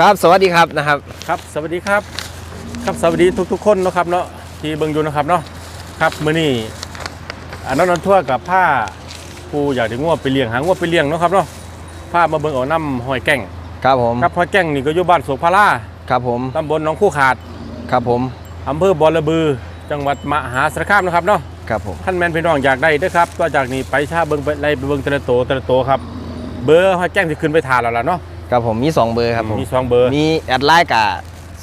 ครับ สวัสดีครับนะครับ ครับ สวัสดีครับ ครับสวัสดีทุกๆคนเนาะครับเนาะที่เบิ่งอยู่นะครับเนาะครับมื้อนี้อันนั้นนันทั่วกับผ้าผู้อยากได้งัวไปเลี้ยงหางัวไปเลี้ยงเนาะครับเนาะผ้ามาเบิ่งเอาน้ำหอยแก่งครับผมครับหอยแก่งนี่ก็อยู่บ้านโสภาราครับผมตำบลหนองคู่ขาดครับผมอำเภอบอระบือ จังหวัดมหาสารคามนะครับเนาะครับผมท่านแม่นพี่น้องอยากได้เด้อครับก็จากนี้ไปชาเบิ่งไปไล่ไปเบิ่งแต่ละโตแต่ละโตครับ เบอร์หอยแก่งที่ขึ้นไปทานแล้วล่ะเนาะ ครับผมมี 2 เบอร์ครับผมมีสองเบอร์ มีแอดไลน์กับ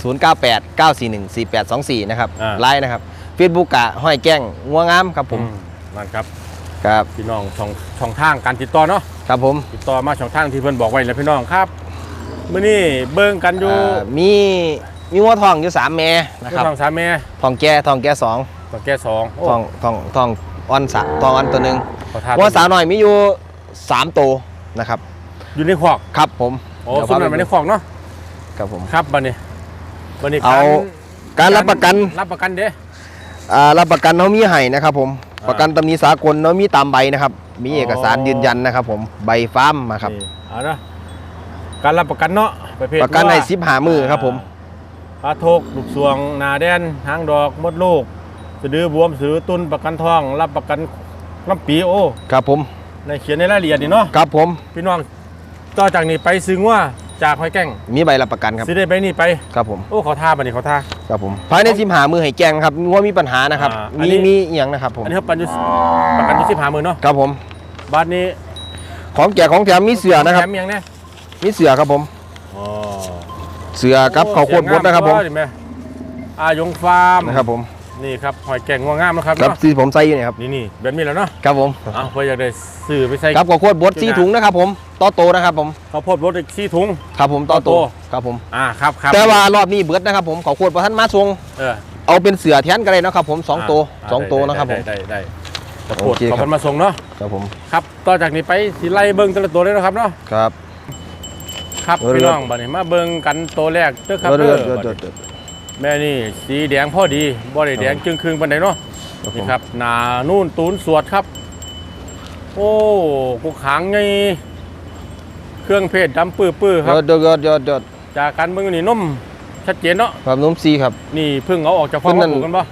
098 941 4824 นะครับอ่า ไลน์นะครับเฟซบุ๊กกะห้อยแก้งงัวงามครับผมอืนั่นครับครับพี่น้องช่องช่องทางการติดต่อเนาะครับผมติดต่อมาช่องทางที่เพิ่นบอกไว้แล้วพี่น้องครับมื้อนี้เบิ่งกันอยู่อ่ามีมีงัวทองอยู่ 3 แม่นะครับทางสามแม่ทองแก่ทองแก่สองต่อแก่สองโอ้ทองทองทองอ่อนสามทองอ่อนตัวหนึ่งขอทานงัวสาวหน่อยมีอยู่3ตัวนะครับอยู่ในคอกครับผม โอ้เดี๋ยวสุนันพามาไปในคอกเนาะครับผมครับบัดนี้บัดนี้เอาการรับประกันรับประกันเด้อ่ารับประกันเขามีให้นะครับผมอ่าประกันตำหนิสากลเขามีตามใบนะครับ มีอ๋อเอกสารยืนยันนะครับ ผมใบฟาร์มมาครับนี่เอานะการรับประกันเนาะประเภทประกันให้ว่าสิบหามือครับผมปลาทกลูกสวงหนาแดนหางดอกมดลูกสะดือบวมสะดือตุนประกันทอง รับประกันลำปีโอ้ครับผมในเขียนในรายละเอียดนี่เนาะครับผมพี่น้อง ต่อจากนี้ไปซื้องัวจากหอยแก้งมีใบรับประกันครับซื้อได้ไปนี่ไปครับผมโอ้เขาท่าบัดนี้เขาท่าครับผมภายในสิบหามือให้แจ้งครับว่ามีปัญหานะครับอ่าอันมีนี้มีอหย่างนะครับผมอันนี้เขาปันอยุประกันอยุสิบหาหมื่นเนาะครับผมบ้านนี้ ของแจกของแถมมีเสือนะครับแถมยังเนี่ยมีเสือครับผมอ๋อเสือครับเขาวโคตรบดนะครับผมเห็นไหมอายงฟาร์มนะครับผม นี่ครับหอยแกงงัวงามนะครับครับเนาะที่ผมใส่อยู่เนี่ยครับนี่นี่แบบนี้แล้วเนาะครับผมเอาเพื่ออยากได้ซื้อไปใส่ ครับข้าวโคตรบดสี่ถุงนะครับผมต่อโตนะครับผมข้าวโพดรถอีกสี่ถุง ครับผมต่อโตต่อโต ครับผม อ่าครับครับแต่ว่ารอบนี้เบิดนะครับผมข้าวโคตรประทันมาทรงเออเอาเป็นเสือแทนกันเลยนะครับผมสองตัวาสองได้ตัวได้นะครับผม ได้ได้ได้ข้าวโพดโอเคครับ ขอบคุณมาส่งเนาะครับผมครับต่อจากนี้ไปสิไล่เบิ้งแต่ละตัวเลยนะครับเนาะครับ ครับเออพี่น้องบัดนี้มาเบิ้งกันตัวแรกเด้อครับเดืเด้ออดเดือดบัดเดือดนี้เดือด แม่นี่สีแดงพอดีบ่ได้แดงจึงครึ่งปานใดเนาะครับผนี่มครับหนานู่นตูนสวดครับ โอ้กูขางไงเครื่องเพศดำปื้อปื้อๆครับเดือดเดือดเดือดเดือดจากการเบิ่งนี่นุ่มชัดเจนเนาะครับนุ่มซีครับ นี่เพิ่งเอาออกจากฟองเพิ่งนั่มานปลูกกันปะ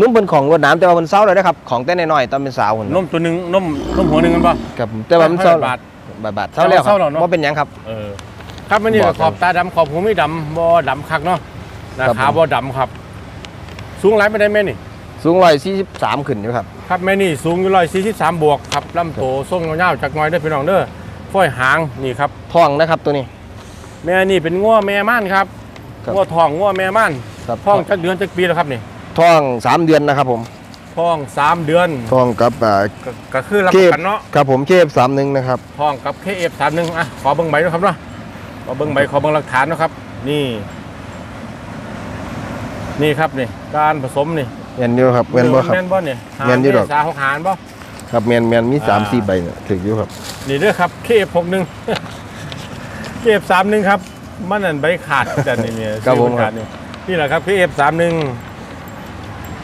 นุ่มเป็นของรวดน้ำแต่ว่ามันเศร้าเลยนะครับของแต่น้อยๆตอนเป็นสาวคนนุ่มตัวหนึ่งนุ่มนุ่มหัวหนึ่งกันปะครับผมแต่ว่ามันเศร้าบาท บาทบาทเศร้าแล้วคเศรับร้าแล้วเนอะ ว่าเป็นหยังครับ เออครับไม่นี่บอก็กขอบตาดำขอบหูไม่ดำบ่ดำคักเนาะห นะครับขาผม บ่ดำครับ สูงไรไม่ได้แม่นี่ สูงร้อยสี่สิบสามขึ้นอยู่ครับ ครับแม่นี่สูงอยู่ร้อยสี่สิบสามบวกครับลำโตทรงยาวๆจากหน้อยเด้อพี่น้องเด้อฝ้อยหางนี่ครับ ท้องนะครับตัวนี้ แม่นี่เป็นง้อแม่ม่านครับครับง้อทองง้อแม่ม่านครับ ท้องจักเดือนจักปีแล้วครับนี่ท้องสามเดือนนะครับผมท้องสามเดือนท้องกับอ่าก็ก็คือรับเคปฟระกันเนาะ ครับผมเคฟสามหนึ่งนะครับท้องกับเคเอฟสามหนึ่งอะ ขอเบิ้งใบนะครับเนาะ ขอเบิ้งใบขอเบิ้งหลักฐานนะครับ นี่ นี่ครับนี่การผสมนี่เมียนอยู่ครับเมียนบ่ครับ แม่นบ่เนี่ยหาแม่นอยู่ดอกเมษาหกหารบ่ ครับเมียนเมียนมีสามอ่า สี่ใบเนี่ยถึกอยู่ครับนี่เด้อครับเคเอฟหกหนึ่ง เคเอฟสามหนึ่งครับ มันนั่นใบขาดแต่นี่เนี่ยครับผมชื่อขาดนี่นี่แหละครับเคเอฟสามหนึ่ง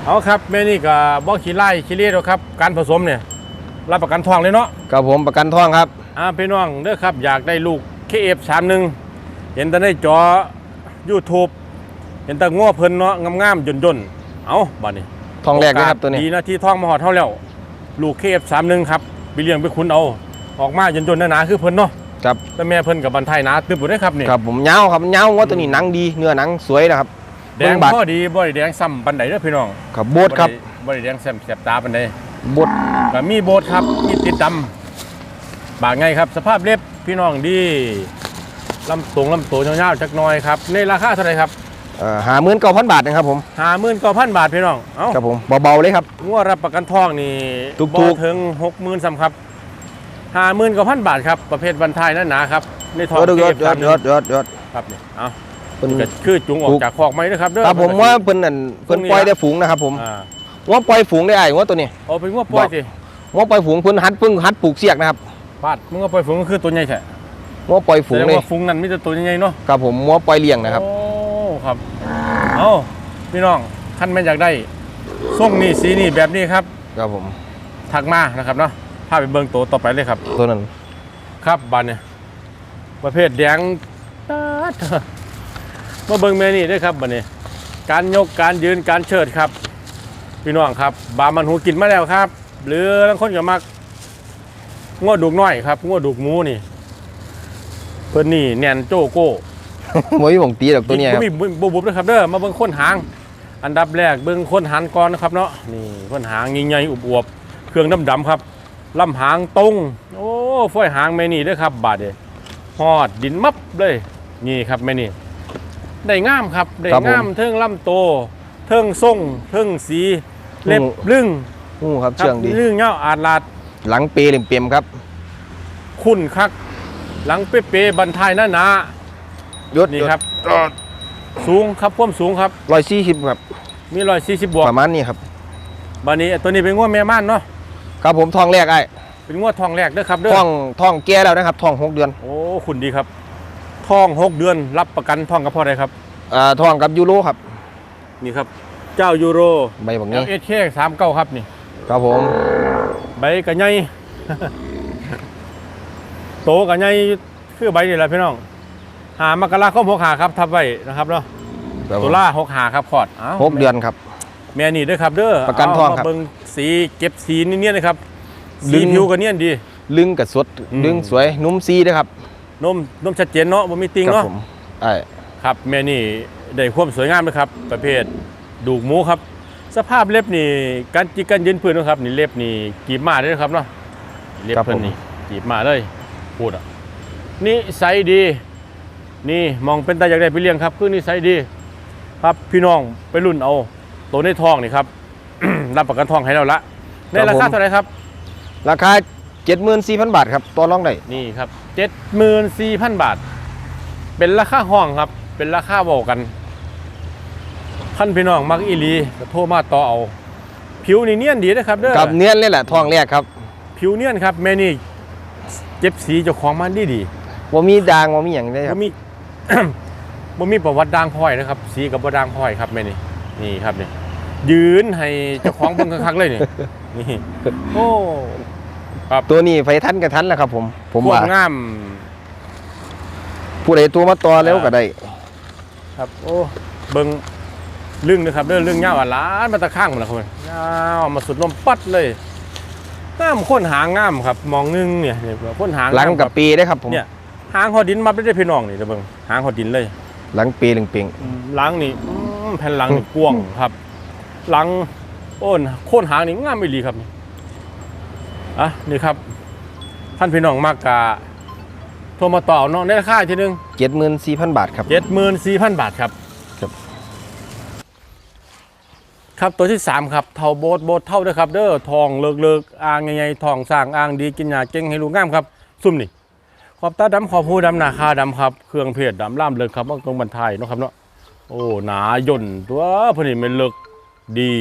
เอาครับแม่นี่ก็บ่ขี้ไล่ขี้เลี้ยหรอกครับ การผสมเนี่ยรับประกันทองเลยเนาะ ครับผมประกันท้องครับอ่าพี่น้องเด้อครับอยากได้ลูก KF31 เห็นแต่ในจอ YouTube เห็นแต่ง้อเพิ่นเนาะงามๆย่นๆเอาบัดนี้ทองแรกนะครับตัวนี้ดีนะที่ท้องมาหอดเท่าแล้วลูก KF31 ครับไปเลี้ยงไปคุณเอา ออกมาย่นๆหนาๆคือเพิ่นเนาะครับแต่แม่เพิ่นกับบันไทยหนาตึบอยู่ได้อครับนี่ครับผมเงาครับเงาว่าตัวนี้หนังดีเนื้อหนังสวยนะครับแดเบิ่งงบัตรพอดีบ่ได้แดงซ้ำปันใดเด้อพี่น้องครับโบดครับได้บ่ได้แดงแซมแสบตาปันใดโบดก็มีโบสถ์ครับมีติดดำบากไงครับ สภาพเล็บพี่น้องดีลำตรงลำตัวยาวๆจักหน่อยครับในราคาเท่าไหร่ครับ หาหมื่นเก้าพันบาทนะครับผมห้าหมื่นเก้าพันบาทพี่น้องเอ้าครับผมเบาๆเลยครับงวดรับประกันทองนี่ถูกๆบ่ถึงหกหมื่นสำครับห้าหมื่นเก้าพันบาทครับประเภทบันทายนั่นหนาครับในทองเดือดเดือดเทเดืสาอมดเดือดเดือดเดือดครับนี่เอาเพิ่นก็คือจุงออถูกกจากคอกไหมนะครับเด้อครับผมว่าเพิ่นนั่นเพิ่นตรงนี้ปล่อยนะได้ฝูงนะครับผมอ่าว่าปล่อยฝูงได้ไอ้ว่าตัวนี้เอาเป็นงวดปล่อยสิว่าปล่อยฝูงเพิ่นหัดเพิ่งหัดปลูกเสียกนะครับบาทมึงก็ปล่อยฝูงก็คือตัวใหญ่แท้ว่าปล่อยแสฝูงดงเลยว่าฝูงนั้นมีแต่ตัวใหญ่ๆเนาะครับผมว่าปล่อยเลี้ยงนะครับโอ้ ครับ เอาพี่น้องท่านไม่อยากได้ส่งนี่สีนี่แบบนี้ครับ ครับผมทักมานะครับเนาะพาไปเบิ่งตัวต่อไปเลยครับ ตัวนั้นครับบานเนี่ยประเภทแดงตาดดมาเบิ่งแม่นี่ด้วยครับบัดนี้ การยกการยืนการเชิดครับ พี่น้องครับ บามันหูกินมาแล้วครับ หรือบางคนก็มักง้อดุกน้อยครับง้อดุกหมูนี่เพิ่นนี่แนนโจโก้ โมยบ่งตีดอกตัวเนี้ยครับมีบุบบุบนะครับเด้อมาเบิ่งค้นหาง อันดับแรกเบิ่งค้นหางก่อนนะครับเนาะนี่ค้นหางใหญ่ๆอวบๆเครื่องดำๆครับลำหางตรงโอ้ฝ้อยหางแม่นี่เด้อครับ บาดเด้ฮอดดินมับเลยนี่ครับแม่นี่ได้งามครับได้ครับผมงามเทิงลำโตเทิงทรงเทิงสีเล็บอืมลึงงูครับครับเชื่องดีลึงเงาอาดลาดหลังเปรเปี่ยมๆครับ คุณคัก หลังเป๊ะๆบันทายหน้าหนา ยศนี่ครับสูงครับความสูงครับร้อยสี่สิบครับ มีร้อยสี่สิบบวกประมาณนี้ครับบันนี้ตัวนี้เป็นงวดแม่ม่านเนาะครับผมทองแรกไอ้เป็นงวดทองแรกเด้อครับเด้อทองทองแก่แล้วนะครับทองหกเดือน โอ้คุณดีครับทองหกเดือนรับประกันทองกับพ่อใดครับอ่าทองกับยูโรครับ นี่ครับ เจ้ายูโรใบแบบเอนี้ลเอสเคสามเก้าครับนี่ ครับผม ใบกระไงโตกระไงคือใบนี่แหละพี่น้อง หามกราคมหกหาครับทับไว้นะครับเนาะครับผมตุลาหกหาครับพอดอ้าวหกเดือนครับ แม่นี่เด้วยครับเด้อประกันทองครับเามาเบิ่งสีเก็บสีนี่เนี่ยนะครับดึสีง ผิวกันเนี่ยดี ลึงกับสดอืม ลึงสวยนุ่มซีนะครับนมนมชัดเจนเนาะบ่มีติงครัเนาะ ผมไอ้ครับแม่นี่ได้ความสวยงามนะครับ ประเภทดูกหมูครับ สภาพเล็บนี่การจิกกันยืนพื้นนะครับ นี่เล็บนี่กีบมาเลยนะครับเนาะเล็บเพิ่นนี่กีบมาเลยพูดอะนี่ใสยดี นี่มองเป็นตาอยากได้ไปเลี้ยงครับคือนี่ใสยดี ครับพี่น้องไปรุ่นเอา ตัวในทองนี่ครับ รับประกันทองให้เราละในราคาเท่าไหร่ครับ ราคาเจ็ดหมื่นสี่พันบาทครับต่อรองได้นี่ครับเจ็ดหมื่นสี่พันบาท เป็นราคาห้องครับ เป็นราคาบอกกันท่านพี่น้องมักอีหลีก็โทรมาต่อเอา ผิวนี่เนียนดีนะครับเด้อกับเนียนเลยแหละทองแรกครับ ผิวเนียนครับแม่นี่เจ็บสีเจ้าของมันดีดีว่ามีด่างว่ามีอย่างได้คบ่รับมี บ่มีประวัติด่างพร้อยนะครับ สีกับบ่ด่างพร้อยครับแม่นี่นี่ครับนี่ยืนให้เจ้าของเบิ่งคักๆเลยนี่นี่โอ้ตัวนี้ไฟทันกับทันแหละครับ ผม ผมพวว่ากงาม ผู้ใดตัวมาต่อแล้วก็ได้ ครับ โอ้เบิ่งลึงนะครับเด้อลึงยาวอะล้านมาตะข้างหมดแล้วครับยาวมาสุดลมปัดเลยงามค้นหางงามครับ มองนึงเนี่ยเนี่ยค้นหางหลังงามคกับรับปีได้ครับผมเนี่ย หางหอดินมาไม่ได้พี่น้องนี่เด้อเบิ่งหางหอดินเลย หลังปีหนึ่งเปียงหลังนี่อืมแผ่นหลังนี่กว้างครับ หลังโอ้นโค่นหางนี่งามไม่ดีครับนี่อะนี่ครับ ท่านพี่น้องมากกะโทรมาต่อเนาะในราคาอีกทีหนึงเจ็ดหมื่นสี่พันบาทครับ เจ็ดหมื่นสี่พันบาทครับ ครับ ครับตัวที่สามครับเท่าโบดโบดเท่าเด้อครับ เด้อทองเลิกเลิกอ่างใหญ่ๆทองสร้างอ่างดีกินหยาเก่งให้ลูกงามครับ ซุ่มนี่ ขอบตาดำขอบหูดำหนาคาดำครับ เครื่องเพชรดำล่ามเลิกครับว่าตรงบันไทยเนาะครับเนาะโอ้หนาย่นตัวเพนนี่มันเลิกดี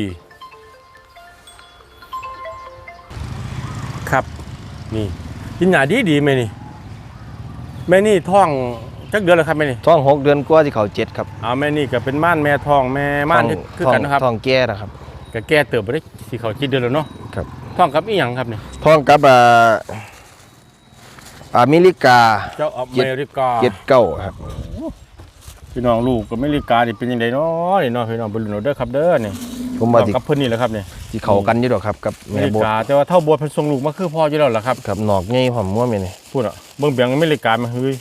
ครับนี่กินหยาดีดีไหมนี่แม่นี่ท้องจักเดือนแล้วครับแม่นี่ท้องหกเดือนกว่าที่เขาเจ็ดครับเอาแม่นี่ก็เป็นม่านแม่ทองแม่ม่านท้องที่คือกันนะครับท้องแก่นะครับก็แก่เติบไปได้สีเขาจีเดือนแล้วเนาะครับท้องกับอีหยังครับนี่ท้องกับอ่า อเมริกาเจ้าอเมริกาเจ็ดเก้าครับพี่น้องลูกกับอเมริกานี่เป็นยังไงเนาะนี่เนาะพี่น้องบรุนเด้อครับเด้อนี่ผมท้ว่าองสิกับเพิ่นนี่แหละครับนี่สิเขากันอยู่ดอกครับกับอเมแม่ริโบดกาแต่ว่าเท่าบัวเพันทรงลูกมาคือพ่ออยู่แล้วล่ะครับกับหนอกใหญ่หอมม้วนไปนี่พูดอะเบิ่งเบียงอเมริกามาเฮ้ย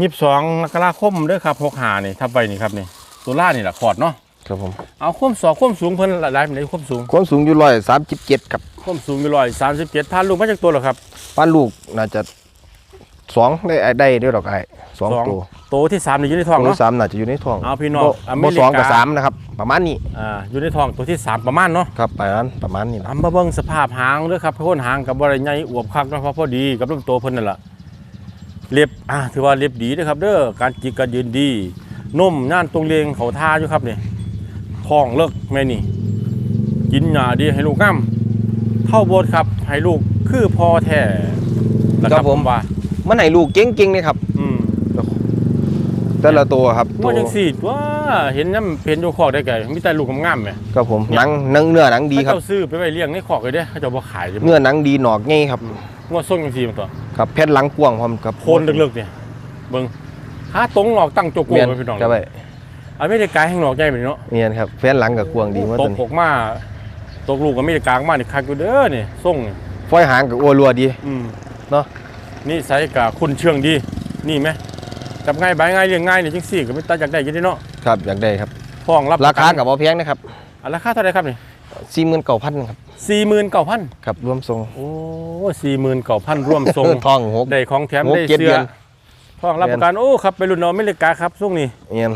ยี่สิบสองมกราคมเด้อครับหกหานี่ทับไปนี่ครับนี่ตัวล่านี่แหละขอดเนาะ ครับผมเอาความสอความสูงเพิ่นหลายๆในความสูงความสูงอยู่ร้อยสามสิบเจ็ดครับความสูงอยู่ร้อยสามสิบเจ็ดพันลูกมาจากตัวเหรอครับป้านลูกน่าจะสองได้ได้ด้วยดอกไอ้สองตัวโตวที่สามนี่อยู่ในท้องตัวเนาะ ที่สามน่าจะอยู่ในท้องเอาพี่น้องบ่อเมบ่ริกาสองกับสามนะครับ ประมาณนี้อ่าอยู่ในท้องตัวที่สามประมาณเนาะครับประมาณประมาณนี้นะทำมาเบิ่งสภาพหางเด้อครับโคนหางกับบริใหญ่อวบคักเนาะเพราะพอดีกับลำตัวเพิ่นนั่นแหละเล็บอ่าถือว่าเล็บดีเด้อครับ เด้อการจิกการยืนดีนุ่มย่านตรงเลงเขาท่าอยู่ครับนี่ ท้องเลิกแม่นี่ กินหญ้าดีให้ลูกงามเท่าโบดครับ ให้ลูกคือพอแท้นะครับผม ว่ามันไหนลูกเก่งๆเลยครับ อืมแต่ละตัวครับตัว่าวจังสี่ว่าเห็นน้ำเพนอยู่คอกได้ไงมีแต่ลูกงามๆไหมครับผมเนี่ยหนังหนังเนื้อหนังดีครับเขาเจ้าซื้อไปไว้เลี้ยงในคอกเลยเด้อเขาเจะบ่ขายเลยเนื้อหนังดีหนอกง่ายครับ งวดส่งจังสี่มันตัว ครับแผ่นหลังกว้างพร้อมครับโคนเลิกๆเนี่ยเบิ่งหาตรงหลอกตั้งโจโก้เมียนไปพี่น้องครับไป อเมริกาแห่งหลอกใหญ่แบบนี้เนาะเมียนครับแฟนหลังกับกวางดีมาตตักวนี้หกมาตกลูกอเมริกามานี่คักอยู่เด้อนี่ส่งนี่ฟอยหางกับอ้วรัวดีอืมเนาะนี่ใส่กับคุณเชื่องดีนี่ไหมจับง่ายใบง่ายเลี้ยงง่ายนี่จังสี่ก็ไม่ตาจากได้อยินดีเนาะครับอยากได้ครับฟ้องรับราคากับบ่แพงนะครับอะราคาเท่าไหรครับนี่สี่หมื่นเก้าพันครับสี่หมื่นเก้าพันครับรวมทรงโอ้สี่หมื่นเก้าพันร่วมทรงทองหกได้ของแถมงบได้เจ็ดเสื้เดืออนฟ้องรับประกันโอ้ครับไปรุ่นน้องอเมริกาครับช่วงนี้เมียน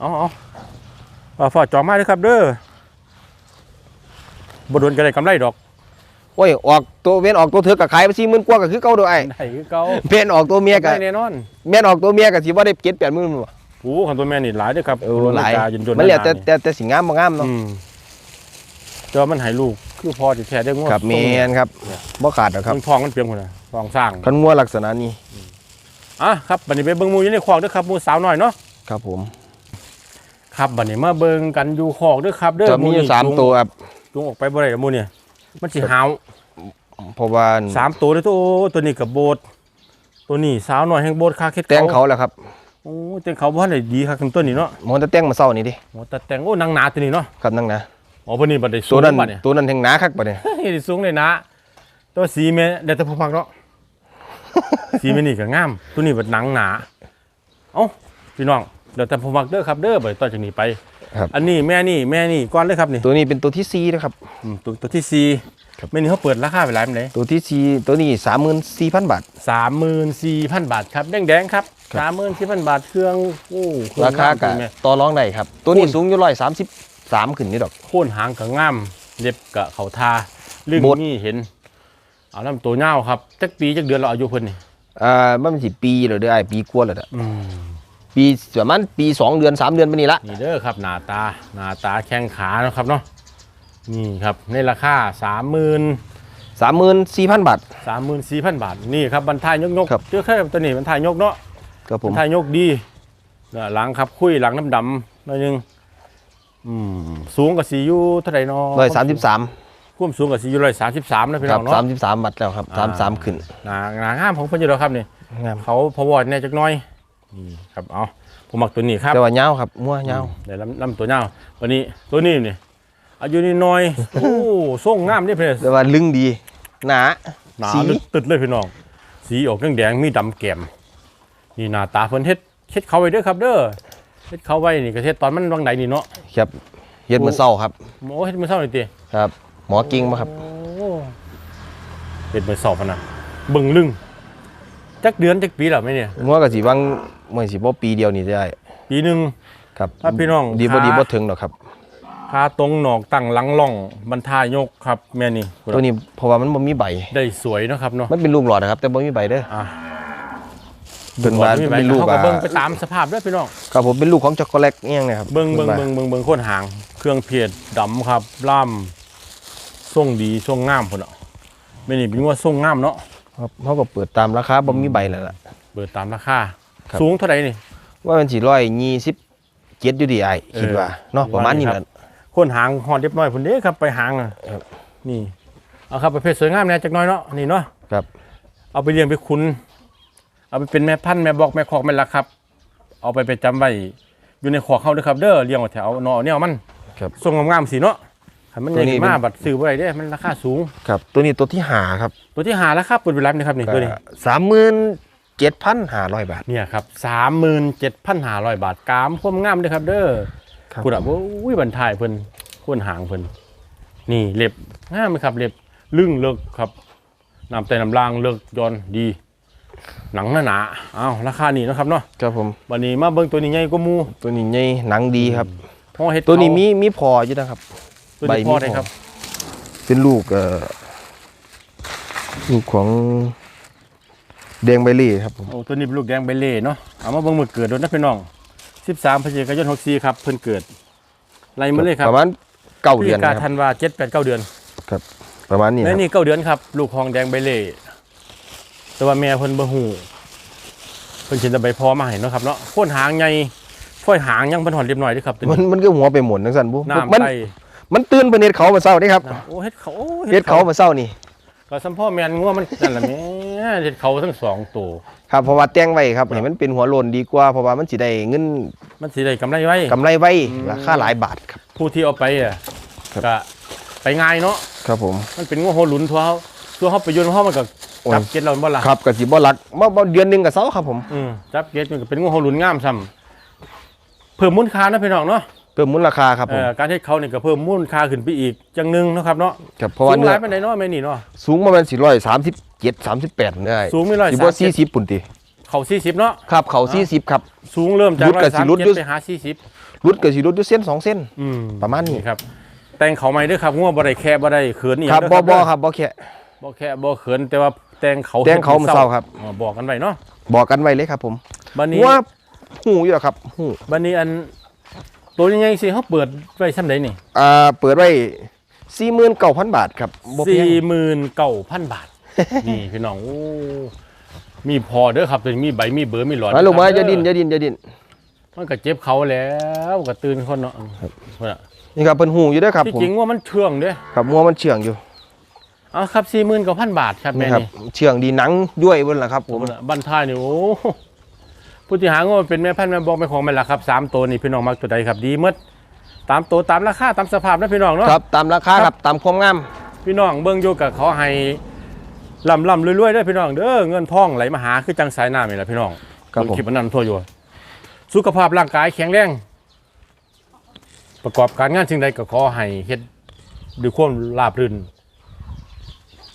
เอาเอาเอาฝากจองมาเลยครับเด้อบ่โดนกันได้กำไรดอกโอ้ยออกตัวเมียนออกตัวเถือกกับขายไปสี่หมื่นกว่าก็คือเก่าเด้อไอ้ได้คือเก่าเมียนออกตัวเมียกับได้แน่นอนเมียนออกตัวเมียกับสิว่าได้เจ็ดแปดหมื่นบ่โอ้ขันตัวแม่นี่หลายเด้อครับเออหลายอเมริกยนต์ๆมันแล้วแต่หาๆแต่แต่สิงามบ่งามเนาะอืมแต่ว่ามันให้ลูกคือพอจะแท้ได้งวดครับเมียนครับบ่ขาดหรอกครับมันทองมันเปรียมคนน่ะทองสร้างคันงัวลักษณะนี้อะครับบัดนี้ไปเบิ่งหมูอยู่ในคอกเด้อครับหมูสาวน้อยเนาะครับผม ครับบัดนี้มาเบิ่งกันอยู่คอกเด้อครับเด้อจะมีอยู่นี่สามจูงตัวครับจูงออกไปบ่ได้กับหมูเนี่ยมันสิหาวเพราะว่าสามตัวเด้อตัวโอ้ตัวนี้กับโบดตัวนี้สาวน้อยแห่งโบดคาเค็ดแต่งเขาแหละครับโอ้แต่งเขาบ่ทันได้ดีครับทั้งตัวนี้เนาะมันจะแต่งมาเศร้านี่ดิโอ้แต่แต่งโอ้นางหนาตัวนี้เนาะครับนั่งนะอ๋อเพิ่นนี่บัดได้สูตัวงนั้นบัดเนี่ยตัวนั้นแห่งหนาคักปะเนี่ยเฮ้ยได้สูงเลยนะตัวสีแม่เดี๋ยวแต่ผู้พักเนาะสีแม่นี่ก็งาม ตัวนี้บัดหนังหนาเอ้าพี่น้อง เดี๋ยวแต่ผู้พักเด้อครับเด้อบ่ได้ต่อจากนี้ไป ครับ อันนี้แม่นี่แม่นี่ก้อนเลยครับนี่ตัวนี้เป็นตัวที่สี่นะครับ อืมตัวตัวที่สี่ครับ แม่นี่เขาเปิดราคาไปหลายปานใดตัวที่สี่ตัวนี้สามหมื่นสี่พันบาท สามหมื่นสี่พันบาทครับแดงแดงๆครับครับ สามหมื่นสี่พันบาทเครื่องโอ้เคองราคากับงมจงแม่ต่อรองได้ครับ ตัวนี้สูงอยู่ร้อยสามสิบสามขึ้นนี่ดอก โค่นหางกับง่ามเล็บกับเขาทาลึงบด นี่เห็น เอาน้ำตัวเน่าวครับจักปีจักเดือนเราอายุเพิ่นนี่อ่ามันเป็นสิปีเหรือเด้อไอ้ปีกว่าแล้วเด้ออืม ปีประมาณปีสองเดือนสามเดือนไปนี่ละนี่เด้อครับหน้าตาหน้าตาแข้งขาเนาะครับเนาะนี่ครับในราคาสามหมื่นสามหมื่นสี่พันบาทสามหมื่นสี่พันบาทนี่ครับบรรทายยกยกครับเจอแค่ตัวนี้บรรทายยกเนาะครับผบรมรทายยกดีเนี่ยหลังครับคุยหลังน้ำดำหน่อยหนึงอืมสูงกับสีอยู่เท่าไหร่เนาะร้อยสามสิบสามความสูงกับสีอยู่ร้อยสามสิบสามนะพี่คน้รัอบงเนาะสามสิบสามบาทแล้วครับสามสามขึ้นหนาหนางามของเพิ่นอยู่แล้วครับนี่งามเขาพอวอดเนี่ยจักหน้อย นี่ครับเอาผมมักตัวนี้ครับแต่ว่าเงาวครับมั่วเงาวเดี๋ยวลำลำตัวเน่าวันนี้ตัวนี้นี่อายุนี่น้อยโอ้ส่งงามนี่เพื่อนแต่ว่าลึงดีหนาหนาสีลึกตึดเลยพี่น้อง สีออกแดงๆมีดำแก้มนี่หน้าตาเพิ่นเฮ็ดเฮ็ดเขาไว้เด้อครับ เด้อเฮ็ดเขาไว้นี่ก็เฮ็ดตอนมันวังใดนี่เนาะครับเฮ็ดมือเศร้าครับโอ้เฮ็ดมื้อเช้านี่ติครับ หมอกิ้งมาครับโอ้เฮ็ดมื้อเช้าพะนะเบิ่งลึง จักเดือนจักปีแล้วแม่เนี่ยงัวก็สิวังเมื่อสิบ่ปีเดียวนี่ได้ปีหนึงครับถ้าพี่น้องดีบ่ขาดีบ่ถึงหรอกครับขาตรงหนอกตั้งหลังล่องบรรทายกครับแม่นี่ตัวนี้เพราะว่ามันบ่มีใบได้สวยเนาะครับเนาะมันเป็นลูกหลอดนะครับ แต่บ่มีใบเด้ออะเป็นว่ามีใบเป็นลูกเขาก็อะเบิ่งไปตามสภาพเด้วยพี่น้องครับผมเป็นลูกของช็อกโกแลตเงี้ยงนะครับเบิ่งเบิ่งพิ่นว่าเบิ่งเบิ่งเบิ่งโคนหาง เครื่องเพียดดำครับล่ำส่งดีส่งงามพุ่นเนาะไม่นี่เป็นว่าส่งงามเนาะ ครับเขาก็เปิดตามราคาบ่มีใบแล้วล่ะ เปิดตามราคาครับ สูงเท่าไหร่นี่ ว่ามันสิร้อยยี่สิบเจ็ดอยู่ดีไอ้คิดว่าเนาะประมาณนี้คแหรัละบโคนหางหอดเรียบร้อยพุ่นเด้ครับไปหางอะครับ นี่ เอาครับประเภทสวยงามแหน่จักหน้อยเนาะนี่เนาะครับ เอาไปเลี้ยงไปคุณ เอาไปเป็นแม่พันธุ์แม่บอกแม่คอกแม่ละครับ เอาไปไปจำไว้อยู่ในขอกเขาเด้อครับ เด้อเลี้ยงไว้แถวเนาะเนี่ยมันครับ ทรงงามๆสิเนาะ ให้มันใหตัวญ่นี้ขึ้นมาเป็นบัดซื้อบ่ได้เด้มันราคาสูง ครับ ตัวนี้ตัวที่หาครับ ตัวที่หาแล้วครับเปิดเวลานี่ครับนี่ตัวนี้สามหมื่นเจ็ดพันห้าร้อยบาท เนี่ยครับสามหมื่นเจ็ดพันห้าร้อยบาทกามคมงามเด้อครับ เด้อครับคุณอะอุ้ยบันทายเพิ่นโคนหางเพิ่นนี่เล็บงามไหมครับเล็บลึ่งเลิกครับน้ำแต่น้ำลางเลิกย้อนดี หนังหนาหนาๆอ้าวราคานี่นะครับเนาะครับผมวันนี้มาเบิ่งตัวนี้ใหญ่กว่าหมูตัวนี้ใหญ่หนังดีครับพ่อเฮ็ดตัวนี้เขามีมีพออยู่นะครับตัว ใบนี้มีพ่อได้พอครับ เป็นลูกเอ่อลูกของแดงใบเล่ครับผมโอ้ตัวนี้เป็นลูกแดงใบเล่เนาะเอามาเบิ่งมือเกิดด้วยนะพี่น้อง13พฤศจิกายน64ครับเพิ่นเกิดไล่มาเลยครับประมาณเก้าพฤศเดืจิอนกานะครับธันวา7 8 9เดือนประมาณนี้คและรับนี่เก้าเดือนครับ ลูกของแดงใบเล่แต่ว่าแม่เพิ่นบ่ฮู้เพิ่นสิแต่ใบพอมาให้เนาะครับเนาะโคนหางใหญ่ฝ้อยหางยังเพิ่นหอนเรียบร้อยเด้อครับตัวมันนี้มันก็หัวไปหมุนจังซั่นบุน้ำมันไต มันตื่นเพิ่นเฮ็ดเขามาเศร้าเด้ครับน้ำโอ้เฮ็ดเขาโอ้เฮ็ดเขามาเศร้านี่ก็สัมพ่อแม่นงัวมันนั่นล่ะแม่นเฮ็ดเขาทั้งสองตัว ครับเพราะว่าแต่งไว้ครับให้มันเป็นหัวโลนดีกว่าเพราะว่ามันสิได้เงินมันสิได้กำไรไว้ กำไรไว้อืมราคาหลายบาทครับ ผู้ที่เอาไปอะครับ ก็ไปง่ายเนาะครับผม มันเป็นงัวโหหลุนทั่วเฮาทั่วเฮาไปโยนเฮามันก็โอ้ย จับเก็ดเราบ่ล่ะครับก็สิบ่รักบ่บ่เดือนหนึงก็เซาครับผม อืมจับเก็ดมันก็เป็นงัวโหหลุนงามซ้ำเพิ่มมูลค่านะพี่น้องเนาะ เพิ่มมูลราคาครับผเอ่ม อการเฮ็ดเขานี่ก็เพิ่มมูลค่าขึ้นไปอีกจังหนึงเนาะครับเนาะครับเพราะว่าสูงหเนื้อลายปานใดเนาะแม่นี่เนาะ สูงประมาณ437 38ได้สูงไม่ร้อยสิบ่สามสิบ40ปุ่นติเขา40เนาะ ครับเขา40ครับ สูงเริ่มจากรุดกับสิรุด137อยู่ไปหา40รุดก็สิรุดอยู่เส้นสองเส้น อืมประมาณนี้ ครับ แต่งเขาใหม่เด้อครับงัวบ่ได้แค่บ่ได้เขินอีหคยัรับงบ่เด้อบ่ครับบ่แค่ บ่แค่บ่เขินแต่ว่าแต่งเขาแต่งเขามื้อเช้าครับ อ๋อบอกกันไว้เนาะบอกกันไว้เลยครับผมบัดนี้ ว่าหูอยู่แล้วครับหู บัดนี้อัน ตัวยังไงสิเขาเปิดไว้ชั้นใดนี่อ่าเปิดไว้49,000บาทครับบ่แพสี่งหมื่นเก้าพันบาท นี่พี่น้องโอ้มีพอเด้อครับตัวนี้มีใบมีเบอร์มีหลอดมาลงมาครับอย่าดิ้นอเด้ย่าดิ้นอย่าดิ้นมันก็เจ็บเขาแล้วก็ตื่นคนเนาะพุ่นน่ะนี่ครับเพิ่นหูอยู่เด้อครับที่ผมจริงว่ามันเชื่องเด้อครับงัวมันเชื่องอยู่เอาครับสี่หมื่นเก้าพันบาทครับนี่แม่ครับนี่เชื่องดีหนังย้วยเบิ่นล่ะครับผมพุ่นน่ะบันท้ายนี่โอ้ ผู้ที่หางว่าเป็นแม่พันธุ์แม่บอกแม่ของแม่ละครับสามตัวนี่พี่น้องมักตัวใดครับดีหมดตามตัวตามราคาตามสภาพนะพี่น้องเนาะครับตามราคาครับตามความงามพี่น้องเบิ่งอยู่กับเขาให้ลำลำรวยๆเด้อพี่น้องเด้อเงินทองไหลมาหาคือจังสายน้ำนี่แหละพี่น้องครับผมคลิปอันนั้นทั่วอยู่สุขภาพร่างกายแข็งแรงประกอบการงานสิ่งใดก็ขอให้เฮ็ดด้วยความราบรื่น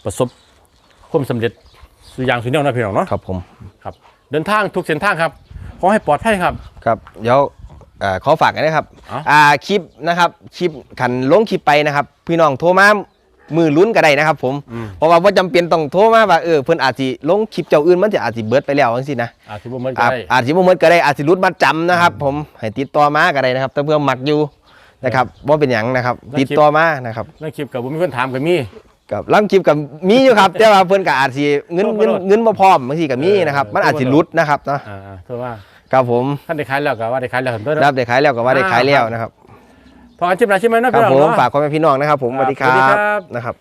ประสบความสำเร็จสุอย่างสุดยอดนะพี่น้องเนาะครับผมครับ เดินทางทุกเส้นทางครับ ขอให้ปลอดภัยครับ ครับเดี๋ยวเอ่อขอฝากกันนะครับเอ้าอ่าคลิปนะครับคลิปขันลงคลิปไปนะครับ พี่น้องโทรมามือลุ้นก็ได้นะครับ ผมอืมเพราะว่าบ่จำเป็นต้องโทรมาว่าเออเพิ่นอาจสิลงคลิปเจ้าอื่นมันจะอาจสิเบิดไปแล้วจังซี่นะอาจสิบ่เหมือนกัอาจได้อาจสิบ่หมดก็ได้อาจสิรุดมาจำนะครับ ผมให้ติดต่อมาก็ได้นะครับแต่เพื่อมักอยู่นะครับบ่เป็นหยังนะครับ ติดต่อมานะครับ ในคลิปกับบ่มีคนถามก็มี กับลังคลิปกับมีอยู่ครับ แต่ว่าเพิ่นก็อาจสิเงินโทรเงินมาโลดเงินบ่พร้อมบางทีก็มีนะครับเออมันอาจสิโทรมาโลดรุดนะครับเนาะ อ่าๆเท่าว่า ครับผมท่านได้ขายแล้วก็ว่าได้ขายแล้วเท่ารันั้บได้ขายแล้วก็ว่าได้ขายแล้วนะครับพออาชีพไหนใช่ไหมนะครัพี่บน้องผมเนาะฝากพ่อแม่พี่น้องนะครับ ผมสวัสดีคสวัสดีรัครับบนะครับ